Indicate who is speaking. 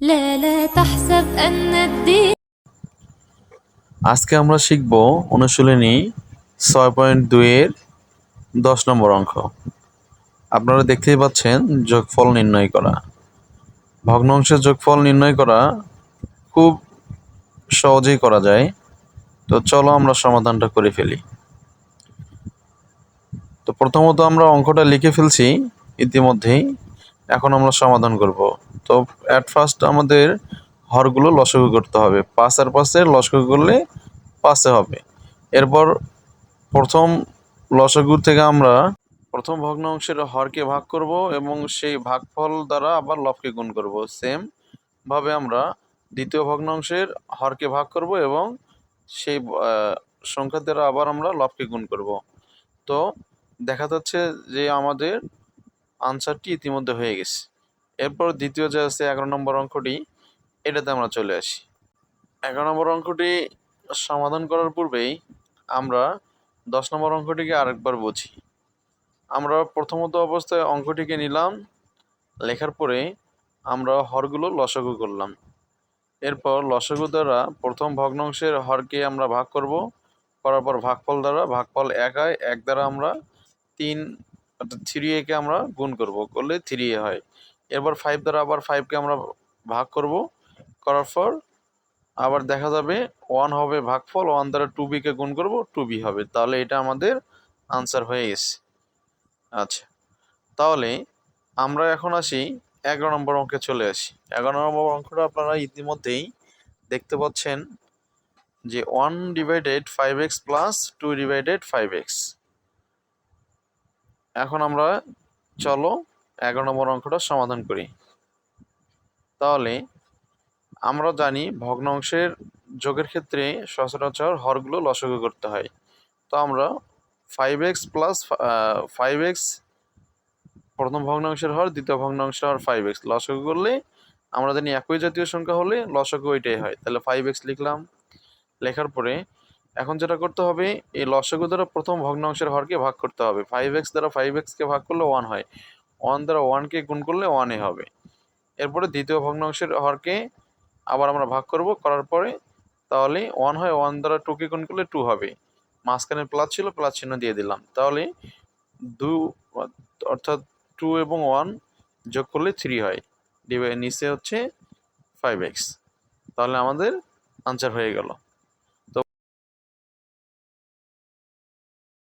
Speaker 1: لا لا تحسب أن الدين
Speaker 2: আজকে আমরা শিখব অনুশীলনী ছয় পয়েন্ট দুইয়ের দশ নম্বর অঙ্ক আপনারা দেখতেই পাচ্ছেন যোগফল নির্ণয় করা ভগ্নাংশের যোগফল নির্ণয় করা খুব সহজেই করা যায় তো চলো আমরা সমাধানটা করে ফেলি তো প্রথমত আমরা অঙ্কটা লিখে ফেলছি ইতিমধ্যেই এখন আমরা সমাধান করব। তো অ্যাট ফার্স্ট আমাদের হরগুলো লসগু করতে হবে। পাঁচ আর পাঁচের লসগু করলে পাঁচে হবে। এরপর প্রথম লসগু থেকে আমরা প্রথম ভগ্নাংশের হরকে ভাগ করব এবং সেই ভাগফল দ্বারা আবার লবকে গুণ করব। সেম ভাবে আমরা দ্বিতীয় ভগ্নাংশের হরকে ভাগ করব এবং সেই সংখ্যা দ্বারা আবার আমরা লবকে গুণ করব। তো দেখা যাচ্ছে যে আমাদের আনসারটি ইতিমধ্যে হয়ে গেছে। এরপর দ্বিতীয় যে আছে এগারো নম্বর অঙ্কটি, এটাতে আমরা চলে আসি। এগারো নম্বর অঙ্কটি সমাধান করার পূর্বেই আমরা দশ নম্বর অঙ্কটিকে আরেকবার বুঝি। আমরা প্রথমত অবস্থায় অঙ্কটিকে নিলাম, লেখার পরে আমরা হরগুলো লসগু করলাম। এরপর লসগু দ্বারা প্রথম ভগ্নাংশের হরকে আমরা ভাগ করব, করার পর ভাগফল দ্বারা ভাগফল এক হয় এক দ্বারা আমরা তিন থ্রি একে আমরা গুণ করব, করলে থ্রি এ হয়। এরপর ফাইভ দ্বারা আবার ফাইভকে আমরা ভাগ করব। করার পর আবার দেখা যাবে ওয়ান হবে ভাগফল ওয়ান দ্বারা টু বিকে গুণ করব টু বি হবে। তাহলে এটা আমাদের আনসার হয়ে গেছে। আচ্ছা তাহলে আমরা এখন আসি এগারো নম্বর অঙ্কে চলে আসি। এগারো নম্বর অঙ্কটা আপনারা ইতিমধ্যেই দেখতে পাচ্ছেন যে one divided five x plus two divided five x এখন আমরা চলো এগারো নম্বর অঙ্কটা সমাধান করি। তাহলে আমরা জানি ভগ্নাংশের যোগের ক্ষেত্রে সচরাচর হরগুলো লসগু করতে হয়। তো আমরা five x plus five x প্রথম ভগ্নাংশের হর, দ্বিতীয় ভগ্নাংশের হর ফাইভ এক্স লসগু করলে আমরা জানি একই জাতীয় সংখ্যা হলে লসগু ওইটাই হয়। তাহলে ফাইভ এক্স লিখলাম। লেখার পরে এখন যেটা করতে হবে, এই লসগু দ্বারা প্রথম ভগ্নাংশের হরকে ভাগ করতে হবে। ফাইভ এক্স দ্বারা ফাইভ এক্সকে ভাগ করলে ওয়ান হয়। ওয়ান দ্বারা ওয়ানকে গুণ করলে ওয়ানে হবে। এরপরে দ্বিতীয় ভগ্নাংশের হরকে আবার আমরা ভাগ করব, করার পরে তাহলে ওয়ান হয় ওয়ান দ্বারা টুকে গুণ করলে টু হবে। মাঝখানে প্লাস ছিল প্লাস চিহ্ন দিয়ে দিলাম। তাহলে দু, অর্থাৎ টু এবং ওয়ান যোগ করলে থ্রি হয়। ডিভাই নিচে হচ্ছে ফাইভ এক্স তাহলে আমাদের আনসার হয়ে গেল।